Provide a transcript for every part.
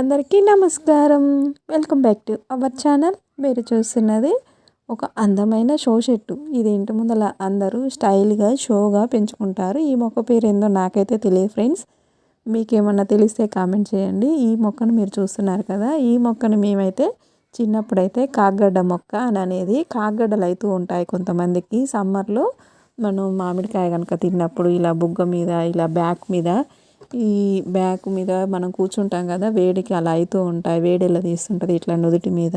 అందరికీ నమస్కారం. Welcome back to our channel. మీరు చూస్తున్నది ఒక అందమైన షో చెట్టు ఇది ఇంటి ముందల అందరూ స్టైల్గా షోగా పెంచుకుంటారు. ఈ మొక్క పేరు ఏందో నాకైతే తెలియదు ఫ్రెండ్స్. మీకేమన్నా తెలిస్తే కామెంట్ చేయండి. ఈ మొక్కను మీరు చూస్తున్నారు కదా ఈ మొక్కను మేమైతే చిన్నప్పుడైతే కాగడ్డ మొక్క అని అనేది కాగడ్డలు అవుతూ ఉంటాయి కొంతమందికి. సమ్మర్లో మనం మామిడికాయ కనుక తిన్నప్పుడు ఇలా బుగ్గ మీద ఇలా బ్యాక్ మీద ఈ బ్యాక్ మీద మనం కూర్చుంటాం కదా వేడికి అలా అవుతూ ఉంటాయి. వేడి ఎలా తీస్తుంటుంది? ఇట్లా నుదుటి మీద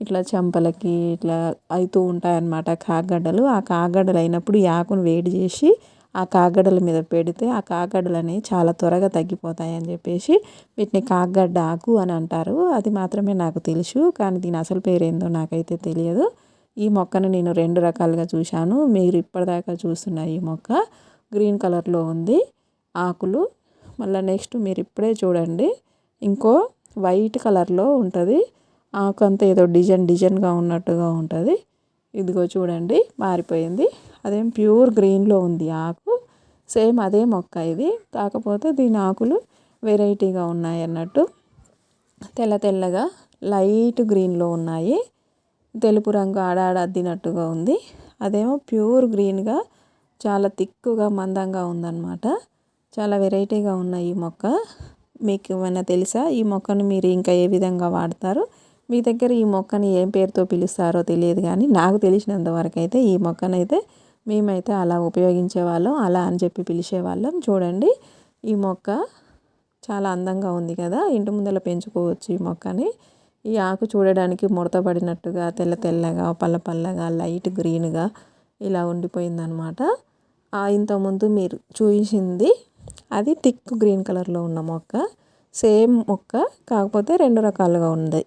ఇట్లా చెంపలకి ఇట్లా అవుతూ ఉంటాయి అన్నమాట కాగడ్డలు ఆ కాగడ్డలు అయినప్పుడు ఈ ఆకును వేడి చేసి ఆ కాగడ్డల మీద పెడితే ఆ కాగడ్డలు అనేవి చాలా త్వరగా తగ్గిపోతాయి అని చెప్పేసి వీటిని కాగడ్డ ఆకు అని అంటారు. అది మాత్రమే నాకు తెలుసు కానీ దీని అసలు పేరు ఏందో నాకైతే తెలియదు. ఈ మొక్కను నేను రెండు రకాలుగా చూశాను. మీరు ఇప్పటిదాకా చూస్తున్న ఈ మొక్క గ్రీన్ కలర్లో ఉంది. ఆకులు మళ్ళీ నెక్స్ట్ మీరు ఇప్పుడే చూడండి. ఇంకో వైట్ కలర్లో ఉంటుంది. ఆకు అంతా ఏదో డిజైన్ డిజైన్గా ఉన్నట్టుగా ఉంటుంది. ఇదిగో చూడండి మారిపోయింది. అదేం ప్యూర్ గ్రీన్లో ఉంది ఆకు. సేమ్ అదే మొక్క ఇది. కాకపోతే దీని ఆకులు వెరైటీగా ఉన్నాయి అన్నట్టు. తెల్ల తెల్లగా లైట్ గ్రీన్లో ఉన్నాయి. తెలుపు రంగు ఆడాడ అద్దినట్టుగా ఉంది. అదేమో ప్యూర్ గ్రీన్గా చాలా తిక్కుగా మందంగా ఉందన్నమాట. చాలా వెరైటీగా ఉన్నాయి ఈ మొక్క. మీకు ఏమైనా తెలుసా? ఈ మొక్కను మీరు ఇంకా ఏ విధంగా వాడతారు? మీ దగ్గర ఈ మొక్కని ఏం పేరుతో పిలుస్తారో తెలియదు కానీ నాకు తెలిసినంత వరకు అయితే ఈ మొక్కనైతే మేమైతే అలా ఉపయోగించే వాళ్ళం అలా అని చెప్పి పిలిచేవాళ్ళం చూడండి ఈ మొక్క చాలా అందంగా ఉంది కదా? ఇంటి ముందర పెంచుకోవచ్చు ఈ మొక్కని. ఈ ఆకు చూడడానికి ముడతపడినట్టుగా తెల్ల తెల్లగా పల్ల పల్లగా లైట్ గ్రీన్గా ఇలా ఉండిపోయిందనమాట. ఇంతకుముందు మీరు చూసింది అది థిక్ గ్రీన్ కలర్లో ఉన్న మొక్క సేమ్ మొక్క కాకపోతే రెండు రకాలుగా ఉంది.